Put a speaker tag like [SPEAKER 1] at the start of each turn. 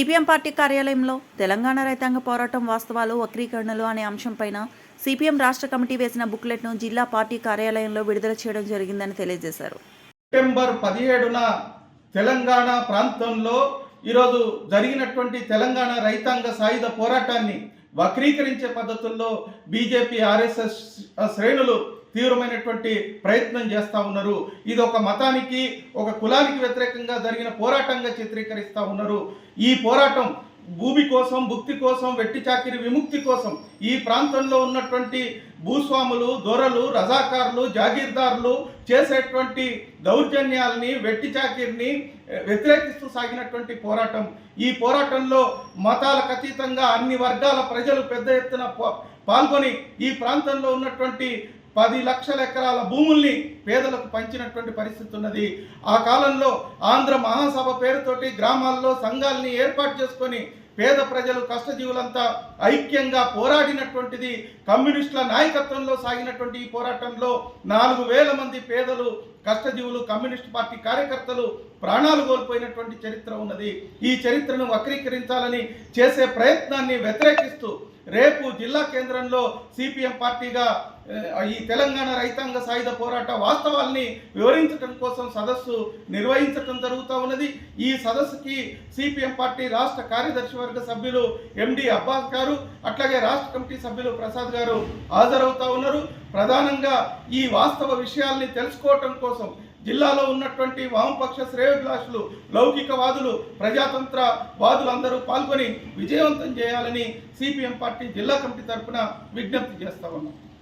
[SPEAKER 1] CPM party కార్యాలయంలో తెలంగాణ రైతాంగ పోరాటం వాస్తవాలు వక్రీకరణలు అనే అంశంపైన సిపిఎం రాష్ట్ర కమిటీ వేసిన బుక్లెట్ను జిల్లా పార్టీ కార్యాలయంలో విడుదల చేయడం జరిగిందని తెలియజేశారు.
[SPEAKER 2] సెప్టెంబర్ పదిహేడున తెలంగాణ ప్రాంతంలో ఈరోజు జరిగినటువంటి తెలంగాణ రైతాంగ సాయుధ పోరాటాన్ని వక్రీకరించే పద్ధతుల్లో బీజేపీ ఆర్ఎస్ఎస్ శ్రేణులు తీవ్రమైనటువంటి ప్రయత్నం చేస్తూ ఉన్నారు. ఇది ఒక మతానికి ఒక కులానికి వ్యతిరేకంగా జరిగిన పోరాటంగా చిత్రీకరిస్తూ ఉన్నారు. ఈ పోరాటం భూమి కోసం భుక్తి కోసం వెట్టి చాకిరి విముక్తి కోసం ఈ ప్రాంతంలో ఉన్నటువంటి భూస్వాములు దొరలు రజాకారులు జాగీర్దారులు చేసేటువంటి దౌర్జన్యాల్ని వెట్టి చాకిరిని వ్యతిరేకిస్తూ సాగినటువంటి పోరాటం. ఈ పోరాటంలో మతాలకు అతీతంగా అన్ని వర్గాల ప్రజలు పెద్ద ఎత్తున పాల్గొని ఈ ప్రాంతంలో ఉన్నటువంటి పది లక్షల ఎకరాల భూముల్ని పేదలకు పంచినటువంటి పరిస్థితి ఉన్నది. ఆ కాలంలో ఆంధ్ర మహాసభ పేరుతోటి గ్రామాల్లో సంఘాలని ఏర్పాటు చేసుకొని పేద ప్రజలు కష్టజీవులంతా ఐక్యంగా పోరాడినటువంటిది కమ్యూనిస్టుల నాయకత్వంలో సాగినటువంటి ఈ పోరాటంలో నాలుగు వేల మంది పేదలు కష్టజీవులు కమ్యూనిస్ట్ పార్టీ కార్యకర్తలు ప్రాణాలు కోల్పోయినటువంటి చరిత్ర ఉన్నది. ఈ చరిత్రను వక్రీకరించాలని చేసే ప్రయత్నాన్ని వ్యతిరేకిస్తూ రేపు జిల్లా కేంద్రంలో సిపిఎం పార్టీగా ఈ తెలంగాణ రైతాంగ సాయుధ పోరాట వాస్తవాల్ని వివరించడం కోసం సదస్సు నిర్వహించడం జరుగుతూ ఉన్నది. ఈ సదస్సుకి సిపిఎం పార్టీ రాష్ట్ర కార్యదర్శి వర్గ సభ్యులు ఎండి అబ్బాస్ గారు అట్లాగే రాష్ట్ర కమిటీ సభ్యులు ప్రసాద్ గారు హాజరవుతా ఉన్నారు. ప్రధానంగా ఈ వాస్తవ విషయాల్ని తెలుసుకోవటం కోసం జిల్లాలో ఉన్నటువంటి వామపక్ష శ్రేయోభిలాషులు లౌకికవాదులు ప్రజాతంత్ర వాదులు అందరూ పాల్గొని విజయవంతం చేయాలని సిపిఎం పార్టీ పార్టీ జిల్లా కమిటీ తరఫున విజ్ఞప్తి చేస్తా ఉన్నాం.